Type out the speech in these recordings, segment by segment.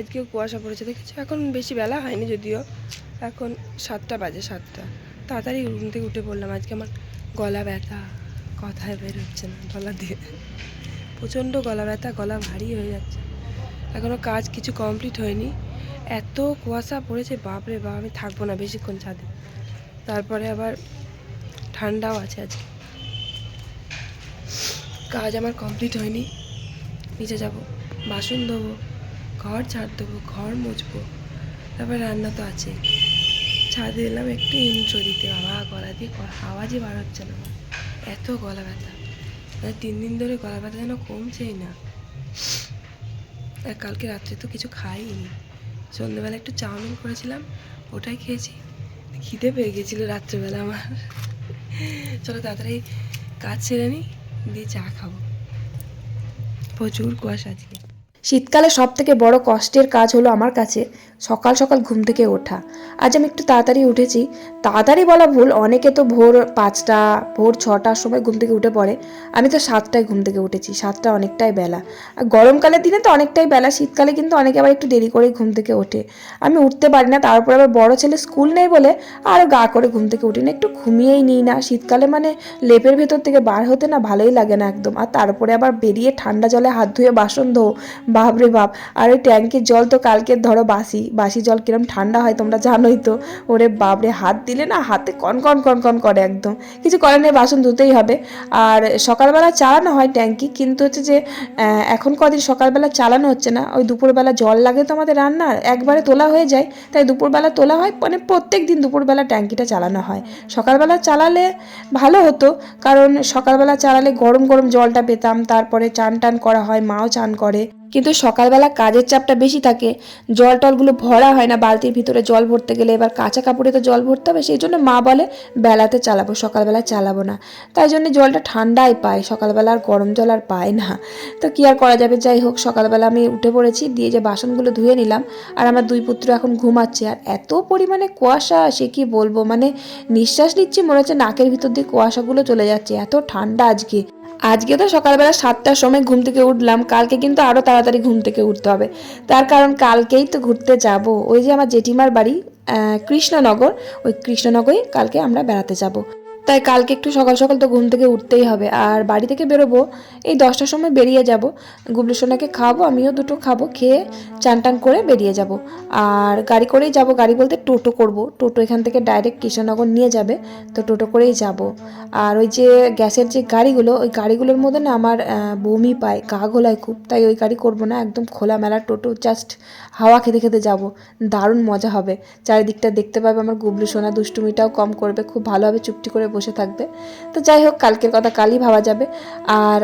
আজকেও কুয়াশা পড়েছে দেখেছ? এখন বেশি বেলা হয়নি যদিও। এখন সাতটা বাজে সাতটা। তাড়াতাড়ি ঘুম থেকে উঠে পড়লাম। আজকে আমার গলা ব্যথা। কথায় বের হচ্ছে না গলা দিয়ে। প্রচণ্ড গলা ব্যথা, গলা ভারী হয়ে যাচ্ছে। এখনও কাজ কিছু কমপ্লিট হয়নি। এত কুয়াশা পড়েছে, বাপরে বাপ, আমি থাকব না বেশিক্ষণ ছাদে। তারপরে আবার ঠান্ডাও আছে আজকে। কাজ আমার কমপ্লিট হয়নি। নিচে যাব, বাসন ধোবো। ঘর ঝাড় দেবো ঘর মুছবো। তারপর রান্না তো আছে ছাদে এলাম, একটু ইন্ট্রো দিতে। বাবা, গলা দিয়ে আওয়াজই বার হচ্ছে না। এত গলা ব্যথা। মানে তিন দিন ধরে গলা ব্যথা যেন কমছেই না। আর কালকে রাত্রে তো কিছু খাইনি। সন্ধ্যেবেলা একটু চাউমিন করেছিলাম, ওটাই খেয়েছি। খিদে পেয়ে গেছিল রাত্রেবেলা আমার। চলো তাড়াতাড়ি কাজ সেরে নিই দিয়ে চা খাব। প্রচুর কুয়াশা আজকে। শীতকালে সবথেকে বড় কষ্টের কাজ হলো আমার কাছে সকাল সকাল ঘুম থেকে ওঠা। আজ আমি একটু তাড়াতাড়ি উঠেছি। তাড়াতাড়ি বলা ভুল, অনেকে তো ভোর পাঁচটা, ভোর ছটার সময় ঘুম থেকে উঠে পড়ে। আমি তো সাতটায় ঘুম থেকে উঠেছি, সাতটা অনেকটাই বেলা। আর গরমকালের দিনে তো অনেকটাই বেলা, শীতকালে কিন্তু অনেকে আবার একটু দেরি করে ঘুম থেকে ওঠে। আমি উঠতে পারি না, তারপর আবার বড় ছেলে স্কুল নেই বলে আরও গা করে ঘুম থেকে উঠি না, একটু ঘুমিয়েই নিই না। শীতকালে মানে লেপের ভেতর থেকে বার হতে না ভালোই লাগে না একদম। আর তারপরে আবার বেরিয়ে ঠান্ডা জলে হাত ধুয়ে বাসন ধো, বাপরে বাপ। আর ওই ট্যাঙ্কির জল তো কালকে ধরো বাসি। বাসি জল কিরম ঠান্ডা হয় তোমরা জানোই তো। ওরে বাপরে, হাত দিলে না হাতে কন কন কন কন করে একদম। কিছু করে নেই, বাসন ধুতেই হবে। আর সকালবেলা চালানো হয় ট্যাঙ্কি, কিন্তু হচ্ছে যে এখন কদিন সকালবেলা চালানো হচ্ছে না। ওই দুপুরবেলা জল লাগে তো আমাদের রান্নার, একবারে তোলা হয়ে যায়। তাই দুপুরবেলা তোলা হয় মানে প্রত্যেক দিন দুপুরবেলা ট্যাঙ্কিটা চালানো হয়। সকালবেলা চালালে ভালো হতো, কারণ সকালবেলা চালালে গরম গরম জলটা পেতাম, তারপরে চান টান করা হয়, মাও চান করে। কিন্তু সকালবেলা কাজের চাপটা বেশি থাকে। জল টলগুলো ভরা হয় না, বালতির ভিতরে জল ভরতে গেলে এবার কাঁচা কাপড়ে তো জল ভরতে হবে, সেই জন্য মা বলে, বেলাতে চালাবো, সকালবেলা চালাবো না। তাই জন্য জলটা ঠান্ডাই পায় সকালবেলা আর গরম জল আর পায় না। তো কি আর করা যাবে? যাই হোক, সকালবেলা আমি উঠে পড়েছি, দিয়ে যে বাসনগুলো ধুয়ে নিলাম, আর আমার দুই পুত্র এখন ঘুমাচ্ছে। আর এত পরিমাণে কুয়াশা, সে কি বলব? মানে নিঃশ্বাস নিচ্ছি, মনে হচ্ছে নাকের ভিতর দিয়ে কুয়াশাগুলো চলে যাচ্ছে, এত ঠান্ডা আজকে। আজকে তো সকালবেলা সাতটার সময় ঘুম থেকে উঠলাম, কালকে কিন্তু আরও তাড়াতাড়ি ঘুম থেকে উঠতে হবে। তার কারণ কালকেই তো ঘুরতে যাব। ওই যে আমার জেঠিমার বাড়ি কৃষ্ণনগর, ওই কৃষ্ণনগরেই কালকে আমরা বেড়াতে যাব। তাই কালকে একটু সকাল সকাল তো ঘুম থেকে উঠতেই হবে। আর বাড়ি থেকে বেরোবো, এই দশটার সময় বেরিয়ে যাব। গুবলু সোনাকে খাব আমিও দুটো খাব, খেয়ে চান টান করে বেরিয়ে যাব। আর গাড়ি করেই যাব, গাড়ি বলতে টোটো করব। টোটো এখান থেকে ডাইরেক্ট কৃষ্ণনগর নিয়ে যাবে, তো টোটো করেই যাব। আর ওই যে গ্যাসের যে গাড়িগুলো, ওই গাড়িগুলোর মধ্যে না আমার বমি পায়, গা গোলায় খুব। তাই ওই গাড়ি করব না, একদম খোলামেলা টোটো জাস্ট হাওয়া খেতে খেতে যাব। দারুণ মজা হবে। চারিদিকটা দেখতে পাবে আমার গুবলু সোনা, দুষ্টুমিটাও কম করবে, খুব ভালোভাবে চুপটি করে বসে থাকবে। তো যাই হোক, কালকের কথা কালই ভাবা যাবে। আর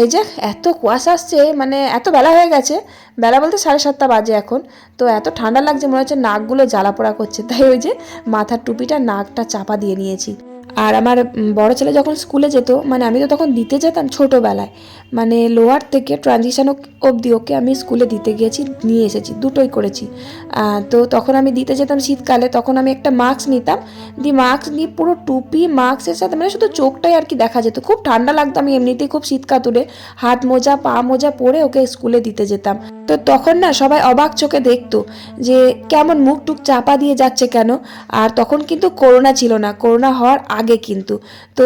এই যে এত কুয়াশা আসছে মানে এত বেলা হয়ে গেছে, বেলা বলতে সাড়ে সাতটা বাজে এখন। তো এত ঠান্ডা লাগছে, মনে হচ্ছে নাকগুলো জ্বালা পোড়া করছে। তাই ওই যে মাথার টুপিটা, নাকটা চাপা দিয়ে নিয়েছি। আর আমার বড় ছেলে যখন স্কুলে যেত মানে আমি তো তখন দিতে যেতাম ছোটোবেলায় মানে লোয়ার থেকে ট্রানজিশন অবধি ওকে আমি স্কুলে দিতে গিয়েছি, নিয়ে এসেছি, দুটোই করেছি। তো তখন আমি দিতে যেতাম শীতকালে, তখন আমি একটা মাস্ক নিতাম, দিয়ে মাস্ক নিয়ে পুরো টুপি মাস্কের সাথে মানে শুধু চোখটাই আর কি দেখা যেত। খুব ঠান্ডা লাগতো আমি এমনিতেই খুব শীত কাতুরে হাত মোজা, পা মোজা পরে ওকে স্কুলে দিতে যেতাম। তো তখন না সবাই অবাক চোখে দেখতো যে কেমন মুখ টুক চাপা দিয়ে যাচ্ছে কেন, আর তখন কিন্তু করোনা ছিল না। করোনা হওয়ার আগে কিন্তু। তো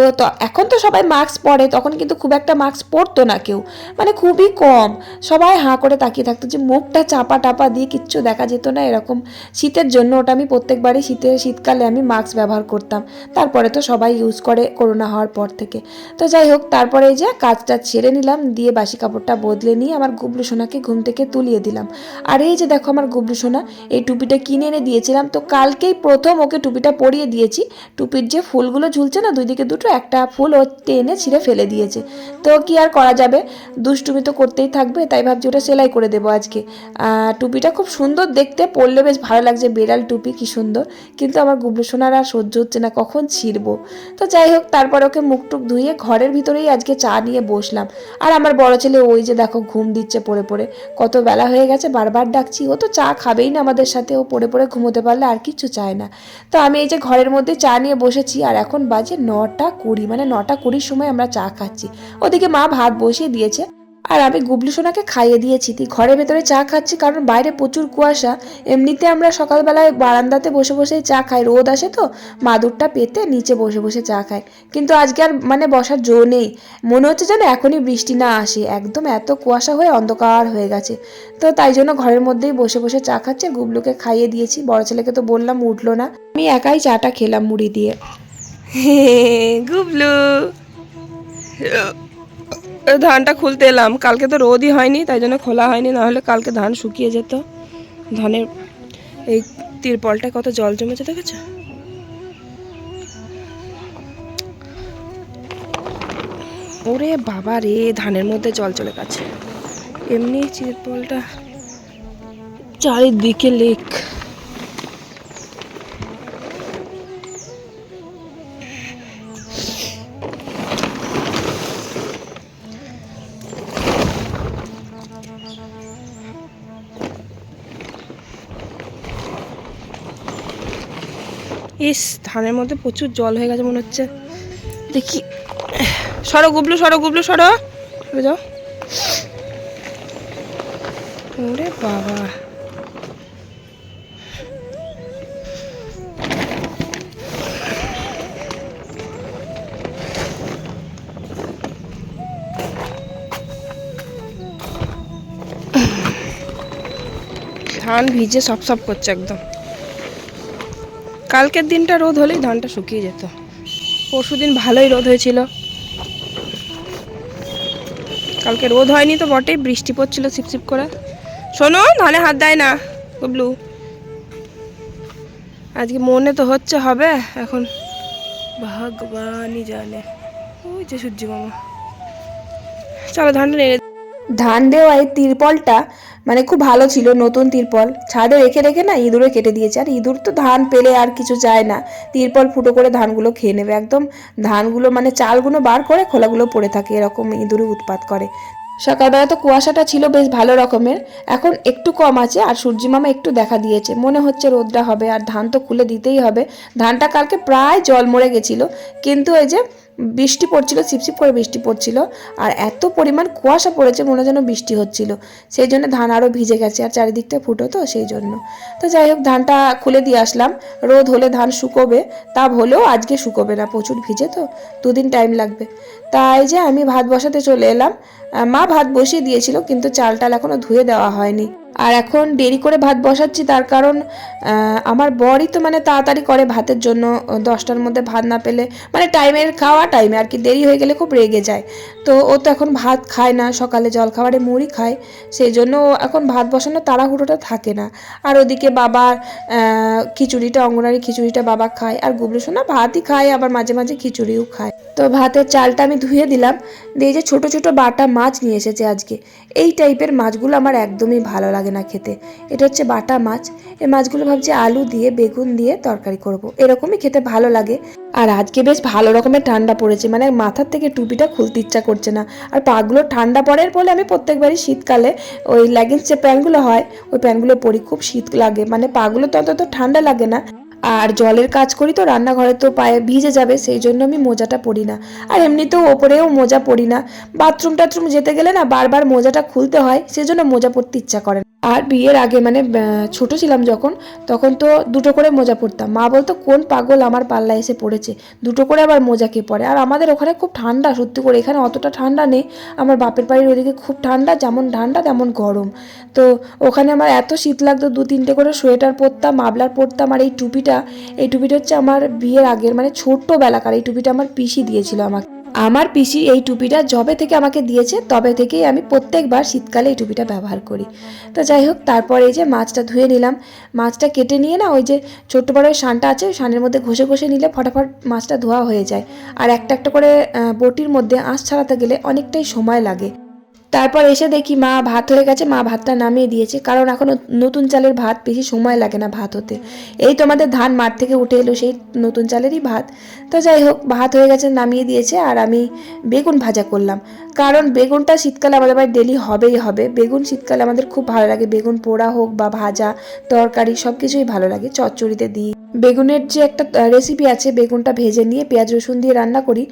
এখন তো সবাই মাস্ক পরে তখন কিন্তু খুব একটা মাস্ক পরতো না কেউ। মানে খুবই কম। সবাই হাঁ করে তাকিয়ে থাকতো যে মুখটা চাপা টাপা দিয়ে কিচ্ছু দেখা যেত না এরকম। শীতের জন্য ওটা আমি প্রত্যেকবারই শীতে, শীতকালে আমি মাস্ক ব্যবহার করতাম। তারপরে তো সবাই ইউজ করে করোনা হওয়ার পর থেকে। তো যাই হোক, তারপরে এই যে কাজটা ছেড়ে নিলাম, দিয়ে বাসি কাপড়টা বদলে নিয়ে আমার গুবলু সোনাকে ঘুম থেকে তুলিয়ে দিলাম। আর এই যে দেখো আমার গুবলু সোনা, এই টুপিটা কিনে এনে দিয়েছিলাম। তো কালকেই প্রথম ওকে টুপিটা পরিয়ে দিয়েছি। টুপির যে ফুলগুলো ঝুলছে না দুই দিকে দুটো, একটা ফুল ও টেনে ছিঁড়ে ফেলে দিয়েছে। তো কি আর করা যাবে? দুষ্টুমি তো করতেই থাকবে, তাই ভাবছি ওটা সেলাই করে দেবো আজকে। টুপিটা খুব সুন্দর দেখতে, পরলে বেশ ভালো লাগছে, বেড়াল টুপি কি সুন্দর। কিন্তু আমার গুবলু সোনার আর সহ্য হচ্ছে না, কখন ছিঁড়বো? তো যাই হোক, তারপর ওকে মুখ টুক ধুয়ে ঘরের ভিতরেই আজকে চা নিয়ে বসলাম। আর আমার বড় ছেলে ওই যে দেখো, ঘুম দিচ্ছে পড়ে পড়ে। কত বেলা হয়ে গেছে, বারবার ডাকছি, ও তো চা খাবেই না আমাদের সাথে, ও পড়ে পড়ে ঘুমোতে পারলে আর কিচ্ছু চায় না। তো আমি এই যে ঘরের মধ্যে চা নিয়ে বসেছি, আর এখন বাজে নটা কুড়ি মানে নটা কুড়ির সময় আমরা চা খাচ্ছি। ওদিকে মা ভাত বসিয়ে দিয়েছে, আর আমি গুবলু সোনাকে খাইয়ে দিয়েছি। তুই ঘরের ভেতরে চা খাচ্ছি, কারণ বাইরে প্রচুর কুয়াশা। এমনিতে আমরা সকালবেলায় বারান্দাতে বসে বসেই চা খাই, রোদ আসে তো, মাদুরটা পেতে নিচে বসে বসে চা খাই। কিন্তু আজকে আর মানে বসার জো নেই। মনে হচ্ছে যেন এখনই বৃষ্টি না আসে, একদম এত কুয়াশা হয়ে অন্ধকার হয়ে গেছে। তো তাই জন্য ঘরের মধ্যেই বসে বসে চা খাচ্ছে গুবলুকে খাইয়ে দিয়েছি। বড় ছেলেকে তো বললাম উঠল না। আমি একাই চাটা খেলাম মুড়ি দিয়ে। গুবলু। ধানটা খুলতে এলাম। কালকে তো রোদই হয়নি, তাই জন্য খোলা হয়নি, না হলে কালকে ধান শুকিয়ে যেত। ধানের এই তিরপলটায় কত জল জমেছে দেখেছ? ওরে বাবা রে, ধানের মধ্যে জল চলে গেছে। এমনি তিরপলটা চারিদিকে লেক। ইস ধানের মধ্যে প্রচুর জল হয়ে গেছে মনে হচ্ছে। দেখি। সরো গুবলু সরো গুবলু, সরো। যাও। ওরে বাবা। ধান ভিজে সব সব করছে একদম। কালকের দিনটা রোদ হলেই ধানটা শুকিয়ে যেত। পরশু দিন ভালোই রোদ হয়েছিল। কালকে রোদ হয়নি তো বটেই, বৃষ্টি পড়ছিল ছিপছিপ করে। শোনো, ধানে হাত দেয় না, বুবলু। আজকে মনে তো হচ্ছে হবে, এখন ভগবানই জানে। ওই যে সূর্য মামা। চলো ধানটা নেড়ে। ধান দেওয়া এই তিরপলটা মানে খুব ভালো ছিল, নতুন তিরপল। ছাদে রেখে রেখে না ইঁদুরে কেটে দিয়েছে। আর ইঁদুর তো ধান পেলে আর কিছু চায় না। তিরপল ফুটো করে ধানগুলো খেয়ে নেবে। একদম ধানগুলো মানে চালগুলো বার করে খোলাগুলো পড়ে থাকে, এরকম ইঁদুরে উৎপাত করে। সকালবেলা তো কুয়াশাটা ছিল বেশ ভালো রকমের। এখন একটু কম আছে আর সূর্যি মামা একটু দেখা দিয়েছে। মনে হচ্ছে রোদটা হবে আর ধান তো খুলে দিতেই হবে। ধানটা কালকে প্রায় জল মরে গেছিল। কিন্তু এই যে বৃষ্টি পড়ছিল ছিপছিপ করে বৃষ্টি পড়ছিল আর এত পরিমাণ কুয়াশা পড়েছে মনে যেন বৃষ্টি হচ্ছিল। সেই জন্য ধান আরও ভিজে গেছে আর চারিদিকটা ফুটো তো সেই জন্য। তো যাই হোক, ধানটা খুলে দিয়ে আসলাম। রোদ হলে ধান শুকোবে তা হলেও আজকে শুকোবে না, প্রচুর ভিজে তো, দুদিন টাইম লাগবে। তাই যে আমি ভাত বসাতে চলে এলাম। মা ভাত বসিয়ে দিয়েছিল, কিন্তু চাল টাল এখনও ধুয়ে দেওয়া হয়নি। আর এখন দেরি করে ভাত বসাচ্ছি, তার কারণ আমার বরই তো মানে তাড়াতাড়ি করে ভাতের জন্য দশটার মধ্যে ভাত না পেলে মানে টাইমের খাওয়া টাইমে আর কি, দেরি হয়ে গেলে খুব রেগে যায়। তো ও তো এখন ভাত খায় না, সকালে জল খাবারে মুড়ি খায়, সেই জন্য ও এখন ভাত বসানোর তাড়াহুড়োটা থাকে না। আর ওদিকে বাবার খিচুড়িটা, অঙ্গনারী খিচুড়িটা বাবা খায়, আর গুবলু সোনা ভাতই খায়, আবার মাঝে মাঝে খিচুড়িও খায়। তো ভাতের চালটা আমি ধুয়ে দিলাম, দিয়ে যে ছোট ছোট বাটা মাছ নিয়ে এসেছে আজকে, এই টাইপের মাছগুলো আমার একদমই ভালো লাগে না খেতে। এটা হচ্ছে বাটা মাছ। এই মাছগুলো ভাবছি আলু দিয়ে, বেগুন দিয়ে তরকারি করব। এরকমই খেতে ভালো লাগে। আর আজকে বেশ ভালো রকমের ঠান্ডা পড়েছে। মানে মাথার থেকে টুপিটা খুলতে ইচ্ছা করছে না। আর পাগুলো ঠান্ডা পড়ের বলে আমি প্রত্যেকবারই শীতকালে ওই লেগিংস যে প্যান্টগুলো হয়, ওই প্যান্টগুলো পরি, খুব শীত লাগে। মানে পাগুলো তো অন্তত ঠান্ডা লাগে না। আর জলের কাজ করি তো, রান্নাঘরে তো পায়ে ভিজে যাবে, সেই জন্য আমি মোজাটা পরি না। আর এমনিতেও ওপরেও মোজা পরি না। বাথরুম টাথরুম যেতে গেলে না, বারবার মোজাটা খুলতে হয়, সেজন্য মোজা পরতে ইচ্ছা করে না। আর বিয়ের আগে মানে ছোট ছিলাম যখন, তখন তো দুটো করে মোজা পরতাম। মা বলতো, কোন পাগল আমার পাল্লা এসে পড়েছে? দুটো করে আবার মোজা কে পরে? আর আমাদের ওখানে খুব ঠান্ডা, সত্যি করে। এখানে অতটা ঠান্ডা নেই। আমার বাপের বাড়ির ওদিকে খুব ঠান্ডা, যেমন ঠান্ডা তেমন গরম। তো ওখানে আমার এত শীত লাগতো, দু তিনটে করে সোয়েটার পরতাম মাবলার পরতাম, আর এই টুপিটা এই টুপিটা হচ্ছে আমার বিয়ের আগের মানে ছোট্টবেলাকার, এই টুপিটা আমার পিসি দিয়েছিল আমাকে। আমার পিসি এই টুপিটা জবে থেকে আমাকে দিয়েছে, তবে থেকেই আমি প্রত্যেকবার শীতকালে এই টুপিটা ব্যবহার করি। তো যাই হোক, তারপর এই যে মাছটা ধুয়ে নিলাম। মাছটা কেটে নিয়ে না ওই যে ছোট্ট বড় সানটা আছে, ওই শানের মধ্যে ঘষে ঘষে নিলে ফটাফট মাছটা ধোয়া হয়ে যায়। আর একটা একটা করে বটির মধ্যে আঁশ ছাড়াতে গেলে অনেকটাই সময় লাগে। তারপর এসে দেখি মা ভাত হয়ে গেছে, মা ভাতটা নামিয়ে দিয়েছে। কারণ এখনও নতুন চালের ভাত বেশি সময় লাগে না ভাত হতে। এই তোমাদের ধান মাঠ থেকে উঠে এলো সেই নতুন চালেরই ভাত। তো যাই হোক, ভাত হয়ে গেছে, নামিয়ে দিয়েছে আর আমি বেগুন ভাজা করলাম। কারণ বেগুনটা শীতকালে আমাদের বাড়ি ডেলি হবেই হবে। বেগুন শীতকালে আমাদের খুব ভালো লাগে। বেগুন পোড়া হোক বা ভাজা, তরকারি সব কিছুই ভালো লাগে। চচ্চড়িতে দিই। বেগুনের যে একটা রেসিপি আছে, বেগুনটা ভেজে নিয়ে পেঁয়াজ রসুন দিয়ে রান্না করি,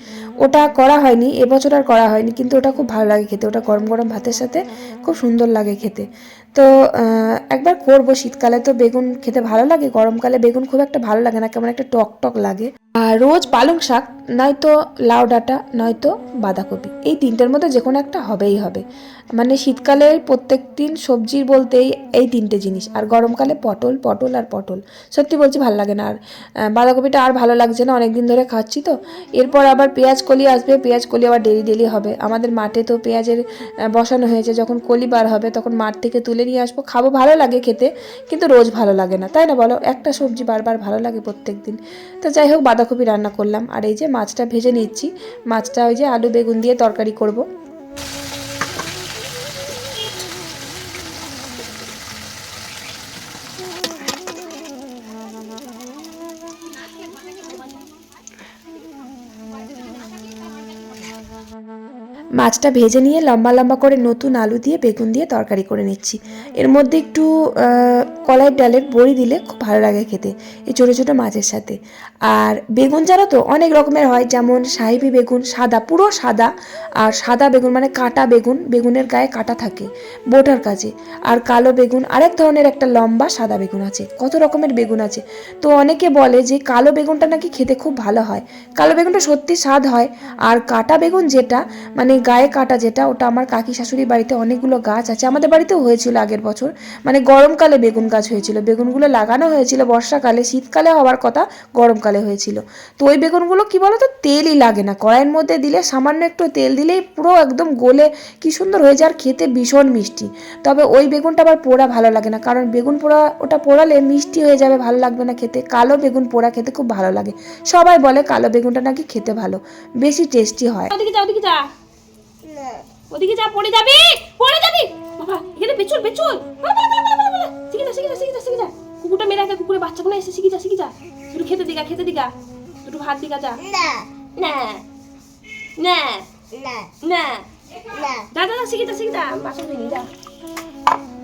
ওটা করা হয়নি, এবছর আর করা হয়নি, কিন্তু ওটা খুব ভালো লাগে খেতে, ওটা গরম গরম ভাতের সাথে খুব সুন্দর লাগে খেতে। তো একবার করব, শীতকালে তো বেগুন খেতে ভালো লাগে, গরমকালে বেগুন খুব একটা ভালো লাগে না, কেমন একটা টক টক লাগে। আর রোজ পালং শাক নয়তো লাউ ডাঁটা, নয়তো বাঁধাকপি। এই তিনটের মধ্যে যে কোনো একটা হবেই হবে। মানে শীতকালে প্রত্যেক দিন সবজির বলতেই এই তিনটে জিনিস। আর গরমকালে পটল পটল আর পটল। সত্যি বলছি, ভালো লাগে না। আর বাঁধাকপিটা আর ভালো লাগছে না অনেক দিন ধরে খাচ্ছি তো। এরপর আবার পেঁয়াজ কলি আসবে, পেঁয়াজ কলি আবার ডেলি ডেলি হবে। আমাদের মাঠে তো পেঁয়াজের বসানো হয়েছে। যখন কলি বার হবে, তখন মাঠ থেকে তুলে নিয়ে আসব। খাব, ভালো লাগে খেতে, কিন্তু রোজ ভালো লাগে না। তাই না বলো? একটা সবজি বারবার ভালো লাগে প্রত্যেক দিন তো যাই হোক, বাঁধাকপি রান্না করলাম। আর এই যে মাছটা ভেজে নিচ্ছি। মাছটা ওই যে আলু বেগুন দিয়ে তরকারি করব। মাছটা ভেজে নিয়ে লম্বা লম্বা করে নতুন আলু দিয়ে বেগুন দিয়ে তরকারি করে নিচ্ছি। এর মধ্যে একটু কলাইয়ের ডালের বড়ি দিলে খুব ভালো লাগে খেতে, এই ছোটো ছোটো মাছের সাথে। আর বেগুন জানো তো, অনেক রকমের হয়, যেমন সাহেবি বেগুন, সাদা, পুরো সাদা, আর সাদা বেগুন মানে কাটা বেগুন, বেগুনের গায়ে কাটা থাকে বোটার কাছে আর কালো বেগুন, আরেক ধরনের একটা লম্বা সাদা বেগুন আছে, কত রকমের বেগুন আছে। তো অনেকে বলে যে কালো বেগুনটা নাকি খেতে খুব ভালো হয়। কালো বেগুনটা সত্যি স্বাদ হয়, আর কাটা বেগুন যেটা মানে গায়ে কাটা যেটা, ওটা আমার কাকি শাশুড়ির বাড়িতে অনেকগুলো গাছ আছে। আমাদের বাড়িতেও হয়েছিল আগের বছর। মানে গরমকালে বেগুন গাছ হয়েছিল। বেগুনগুলো লাগানো হয়েছিল বর্ষাকালে, শীতকালে হওয়ার কথা গরমকালে হয়েছিল। তো ওই বেগুনগুলো কি বলতো? তেলই লাগে না। কড়াইয়ের মধ্যে দিলে, সামান্য একটু তেল দিলেই পুরো একদম গলে, কি সুন্দর হয়ে যায় আর খেতে ভীষণ মিষ্টি। তবে ওই বেগুনটা আবার পোড়া ভালো লাগে না। কারণ বেগুন পোড়া, ওটা পোড়ালে মিষ্টি হয়ে যাবে, ভালো লাগবে না খেতে। কালো বেগুন পোড়া খেতে খুব ভালো লাগে। সবাই বলে কালো বেগুনটা নাকি খেতে ভালো। বেশি টেস্টি হয়। ওদিকে যা পড়ে যাবি? পড়ে যাবি? বাবা এখানে পেছল পেছল শিখে যা শিখে যা শিখে যা শিখে যা। কুকুরটা মেরে আগে কুকুরের বাচ্চাগুলো এসে শিখে যা শিখে যা। একটু খেতে দিগা খেতে দিগা একটু ভাত দিগা যা। না। না। না। না। যা যা যা শিখে যা শিখে যা। বাচ্চা নিয়ে যা।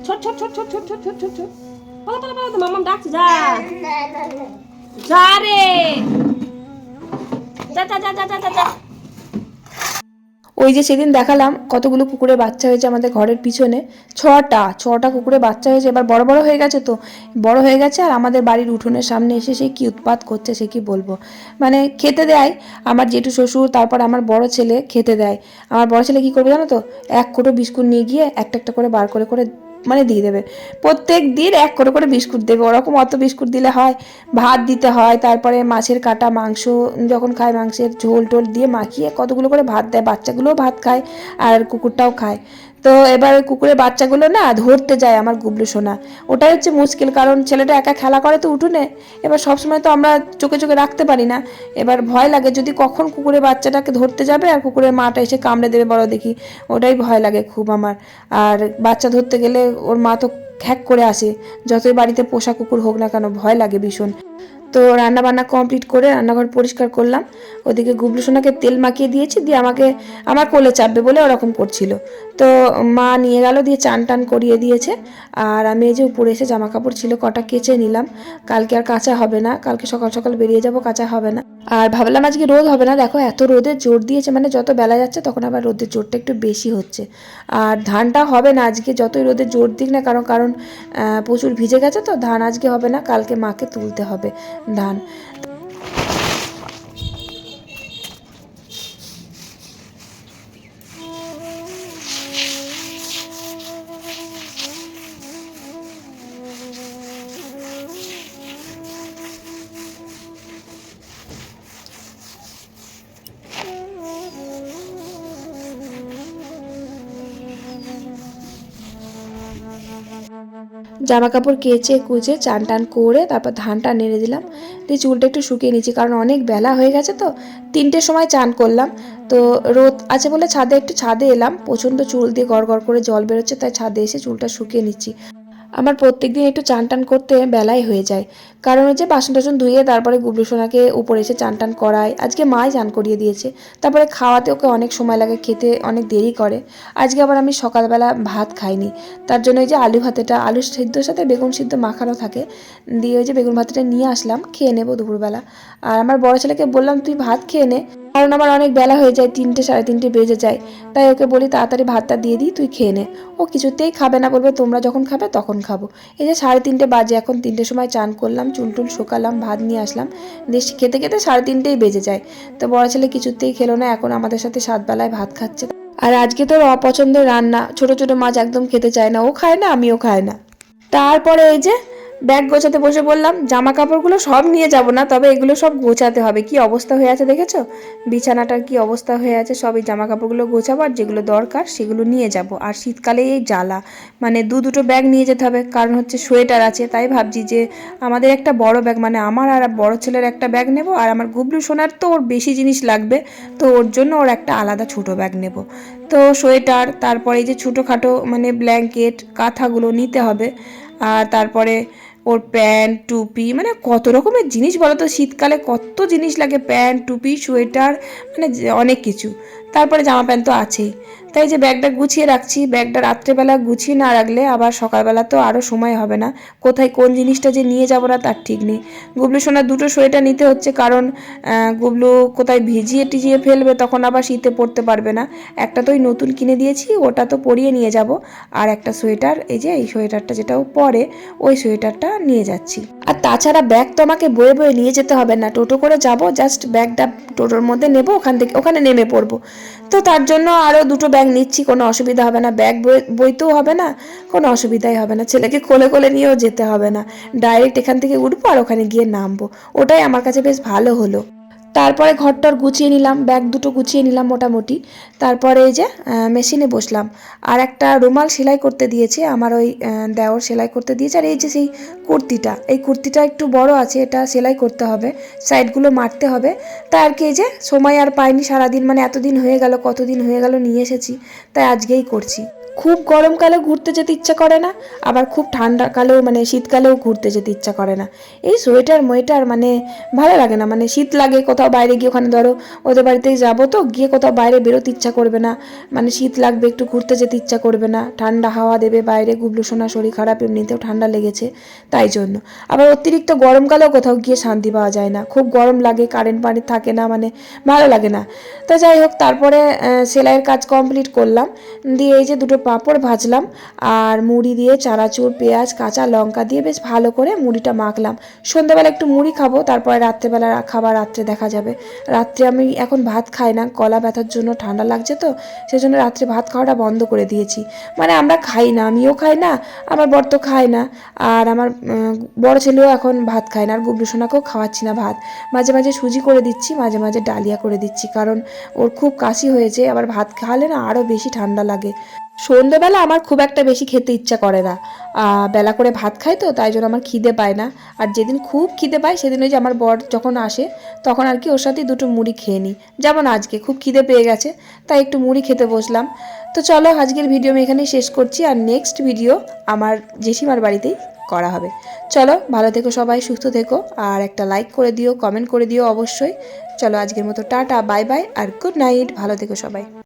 ছোট ছোট ছোট ছোট ছোট ছোট ছোট ছোট। ছোট পালা পালা পালা মামাম ডাকছে যা। যা রে। যা যা যা যা যা যা। ওই যে সেদিন দেখালাম কতগুলো কুকুরের বাচ্চা হয়েছে আমাদের ঘরের পিছনে। ছটা ছটা কুকুরের বাচ্চা হয়েছে। এবার বড় বড় হয়ে গেছে তো? বড় হয়ে গেছে আর আমাদের বাড়ির উঠোনের সামনে এসে সে কি উৎপাত করছে সে কি বলব? মানে খেতে দেয় আমার জেঠু শ্বশুর, তারপর আমার বড় ছেলে খেতে দেয়। আমার বড় ছেলে কি করবে জানো তো? এক কোটো বিস্কুট নিয়ে গিয়ে একটা একটা করে বার করে করে মানে দিয়ে দেবে। প্রত্যেক দিন এক করে করে বিস্কুট দেবে। ওরকম অত বিস্কুট দিলে হয়, ভাত দিতে হয়, তারপরে মাছের কাটা মাংস, যখন খায় মাংসের ঝোল টোল দিয়ে মাখিয়ে কতগুলো করে ভাত দেয়, বাচ্চাগুলোও ভাত খায় আর কুকুরটাও খায়। তো এবার কুকুরের বাচ্চাগুলো না ধরতে যায় আমার গুবলু সোনা। ওটাই হচ্ছে মুশকিল, কারণ ছেলেটা একা খেলা করে তো উঠোনে। এবার সবসময় তো আমরা চোখে চোখে রাখতে পারি না। এবার ভয় লাগে যদি কখন কুকুরের বাচ্চাটাকে ধরতে যাবে আর কুকুরের মাটা এসে কামড়ে দেবে বড় দেখি, ওটাই ভয় লাগে খুব আমার। আর বাচ্চা ধরতে গেলে ওর মা তো হ্যাক করে আসে, যতই বাড়িতে পোষা কুকুর হোক না কেন ভয় লাগে ভীষণ। তো রান্না বান্না কমপ্লিট করে রান্নাঘর পরিষ্কার করলাম। ওদিকে গুবলু সোনাকে তেল মাখিয়ে দিয়েছি, দিয়ে আমাকে আমার কোলে চাপবে বলে ওরকম করছিল। তো মা নিয়ে গেল, দিয়ে চান টান করিয়ে দিয়েছে। আর আমি এই যে উপরে এসে জামা কাপড় ছিল, কটা কেচে নিলাম। কালকে আর কাঁচা হবে না, কালকে সকাল সকাল বেরিয়ে যাব, কাঁচা হবে না। আর ভাবলাম আজকে রোদ হবে না। দেখো এত রোদে জোর দিয়েছে মানে যত বেলা যাচ্ছে তখন আবার রোদের জোরটা একটু বেশি হচ্ছে। আর ধানটা হবে না আজকে যতই রোদে জোর দিক না কারণ কারণ প্রচুর ভিজে গেছে তো, ধান আজকে হবে না, কালকে মাকে তুলতে হবে ধান। জামা কাপড় কেচে কুচে চান টান করে তারপর ধানটা নেড়ে দিলাম। দিয়ে চুলটা একটু শুকিয়ে নিচ্ছি কারণ অনেক বেলা হয়ে গেছে তো। তিনটের সময় চান করলাম। তো রোদ আছে বলে ছাদে একটু ছাদে এলাম। প্রচণ্ড চুল দিয়ে গড় গড় করে জল বেরোচ্ছে, তাই ছাদে এসে চুলটা শুকিয়ে নিচ্ছি। আমার প্রত্যেক দিন একটু চান টান করতে বেলাই হয়ে যায়। কারণ হচ্ছে বাসন টাসন ধুয়ে তারপরে গুবলু সোনাকে উপরে এসে চান টান করায়। আজকে মাই চান করিয়ে দিয়েছে। তারপরে খাওয়াতে ওকে অনেক সময় লাগে, খেতে অনেক দেরি করে। আজকে আবার আমি সকালবেলা ভাত খাইনি। তার জন্য ওই যে আলু ভাতেটা, আলু সিদ্ধর সাথে বেগুন সিদ্ধ মাখানো থাকে। দিয়ে ওই যে বেগুন ভাতটা নিয়ে আসলাম, খেয়ে নেব দুপুরবেলা। আর আমার বড় ছেলেকে বললাম, তুই ভাত খেয়ে নে। কারণ আমার অনেক বেলা হয়ে যায়, তিনটে, সাড়ে তিনটে বেজে যায়। তাই ওকে বলি, তাড়াতাড়ি ভাতটা দিয়ে দিই, তুই খেয়ে নে। ও কিছুতেই খাবে না, বলবে, তোমরা যখন খাবে তখন খাব। এই যে সাড়ে তিনটে বাজে, এখন তিনটের সময় চান করলাম, চুল টুল শোকালাম, ভাত নিয়ে আসলাম। দিয়ে খেতে খেতে সাড়ে তিনটেই বেজে যায়। তো বড় ছেলে কিছুতেই খেলো না, এখন আমাদের সাথে সাত বেলায় ভাত খাচ্ছে। আর আজকে তোর অপছন্দের রান্না, ছোট ছোট মাছ একদম খেতে চায় না। ও খায় না, আমিও খায় না। তারপরে এই যে ব্যাগ গোছাতে বসে বললাম জামা কাপড়গুলো সব নিয়ে যাব না, তবে এগুলো সব গোছাতে হবে। কি অবস্থা হয়ে আছে দেখেছ? বিছানাটার কি অবস্থা হয়ে আছে? সব এই জামা কাপড়গুলো গোছাবো আর যেগুলো দরকার সেগুলো নিয়ে যাব। আর শীতকালে এই জ্বালা মানে দু দুটো ব্যাগ নিয়ে যেতে হবে, কারণ হচ্ছে সোয়েটার আছে, তাই ভাবছি যে আমাদের একটা বড় ব্যাগ মানে আমার আর বড় ছেলের একটা ব্যাগ নেব, আর আমার গুবলু সোনার তো ওর বেশি জিনিস লাগবে, তো ওর জন্য ওর একটা আলাদা ছোট ব্যাগ নেব। তো সোয়েটার, তারপরে এই যে ছোটোখাটো মানে ব্ল্যাঙ্কেট, কাঁথাগুলো নিতে হবে, আর তারপরে ওর প্যান্ট, টুপি মানে কত রকমের জিনিস বলো তো? শীতকালে কত জিনিস লাগে, প্যান্ট, টুপি, সোয়েটার মানে অনেক কিছু। তারপরে জামা প্যান্ট তো আছেই। তাই যে ব্যাগটা গুছিয়ে রাখছি, ব্যাগটা রাত্রেবেলা গুছিয়ে না রাখলে আবার সকালবেলা তো আরও সময় হবে না। কোথায় কোন জিনিসটা যে নিয়ে যাব না তার ঠিক নেই। গুবলু সোনার দুটো সোয়েটার নিতে হচ্ছে কারণ গুবলু কোথায় ভিজিয়ে টিজিয়ে ফেলবে তখন আবার শীতে পড়তে পারবে না। একটা তো ওই নতুন কিনে দিয়েছি, ওটা তো পরিয়ে নিয়ে যাব। আর একটা সোয়েটার, এই যে এই সোয়েটারটা যেটা ও পরে, ওই সোয়েটারটা নিয়ে যাচ্ছি। আর তাছাড়া ব্যাগ তো আমাকে বয়ে বয়ে নিয়ে যেতে হবে না। টোটো করে যাব, জাস্ট ব্যাগটা টোটোর মধ্যে নেব, ওখান থেকে, ওখানে নেমে পড়ব। তো তার জন্য আরও দুটো ব্যাগ নিচ্ছি, কোনো অসুবিধা হবে না। ব্যাগ বই- বইতেও হবে না, কোনো অসুবিধাই হবে না। ছেলেকে কোলে কোলে নিয়েও যেতে হবে না। ডাইরেক্ট এখান থেকে উঠবো আর ওখানে গিয়ে নামবো। ওটাই আমার কাছে বেশ ভালো হলো। তারপরে ঘরটর গুছিয়ে নিলাম ব্যাগ দুটো গুছিয়ে নিলাম মোটামুটি। তারপরে এই যে মেশিনে বসলাম। আর একটা রুমাল সেলাই করতে দিয়েছে, আমার ওই দেওর সেলাই করতে দিয়েছে। আর এই যে সেই কুর্তিটা, এই কুর্তিটা একটু বড় আছে, এটা সেলাই করতে হবে সাইডগুলো মারতে হবে। তাই আর কি এই যে, সময় আর পাইনি সারাদিন মানে এতদিন হয়ে গেল, কতদিন হয়ে গেল নিয়ে এসেছি, তাই আজকেই করছি। খুব গরমকালে ঘুরতে যেতে ইচ্ছা করে না, আবার খুব ঠান্ডাকালেও মানে শীতকালেও ঘুরতে যেতে ইচ্ছা করে না। এই সোয়েটার মোয়েটার মানে ভালো লাগে না মানে শীত লাগে কোথাও বাইরে গিয়ে ওখানে ধরো ওদের বাড়িতেই যাব তো, গিয়ে কোথাও বাইরে বেরোতে ইচ্ছা করবে না মানে শীত লাগবে একটু ঘুরতে যেতে ইচ্ছা করবে না, ঠান্ডা হাওয়া দেবে বাইরে, গুবলু সোনা, শরীর খারাপ, এমনিতেও ঠান্ডা লেগেছে তাই জন্য। আবার অতিরিক্ত গরমকালেও কোথাও গিয়ে শান্তি পাওয়া যায় না, খুব গরম লাগে কারেন্ট পানি থাকে না মানে ভালো লাগে না। তো যাই হোক, তারপরে সেলাইয়ের কাজ কমপ্লিট করলাম, দিয়ে এই যে দুটো পাঁপড় ভাজলাম আর মুড়ি দিয়ে চানাচুর, পেঁয়াজ, কাঁচা লঙ্কা দিয়ে বেশ ভালো করে মুড়িটা মাখলাম। সন্ধ্যাবেলা একটু মুড়ি খাব, তারপরে রাত্রেবেলা খাবার রাত্রে দেখা যাবে। রাত্রে আমি এখন ভাত খাই না গলা ব্যথার জন্য ঠান্ডা লাগছে তো, সেজন্য রাত্রে ভাত খাওয়াটা বন্ধ করে দিয়েছি। মানে আমরা খাই না, আমিও খাই না, আমার বর তো খায় না, আর আমার বড় ছেলেও এখন ভাত খায় না, আর গুবলু সোনাকেও খাওয়াচ্ছি না ভাত। মাঝে মাঝে সুজি করে দিচ্ছি, মাঝে মাঝে ডালিয়া করে দিচ্ছি, কারণ ওর খুব কাশি হয়েছে, আবার ভাত খাওয়ালে না আরও বেশি ঠান্ডা লাগে। সন্ধ্যেবেলা আমার খুব একটা বেশি খেতে ইচ্ছা করে না। বেলা করে ভাত খাই তো, তাই জন্য আমার খিদে পায় না। আর যেদিন খুব খিদে পায়, সেদিন ওই যে আমার বর যখন আসে, তখন আর কি ওর সাথে দুটো মুড়ি খেয়ে নিই। যেমন আজকে, খুব খিদে পেয়ে গেছে, তাই একটু মুড়ি খেতে বসলাম। তো চলো, আজকের ভিডিও আমি এখানেই শেষ করছি, আর নেক্সট ভিডিও আমার জেঠিমার বাড়িতেই করা হবে। চলো, ভালো থেকো সবাই, সুস্থ থেকো, আর একটা লাইক করে দিও কমেন্ট করে দিও অবশ্যই। চলো, আজকের মতো টাটা বাই বাই আর গুড নাইট ভালো থেকো সবাই।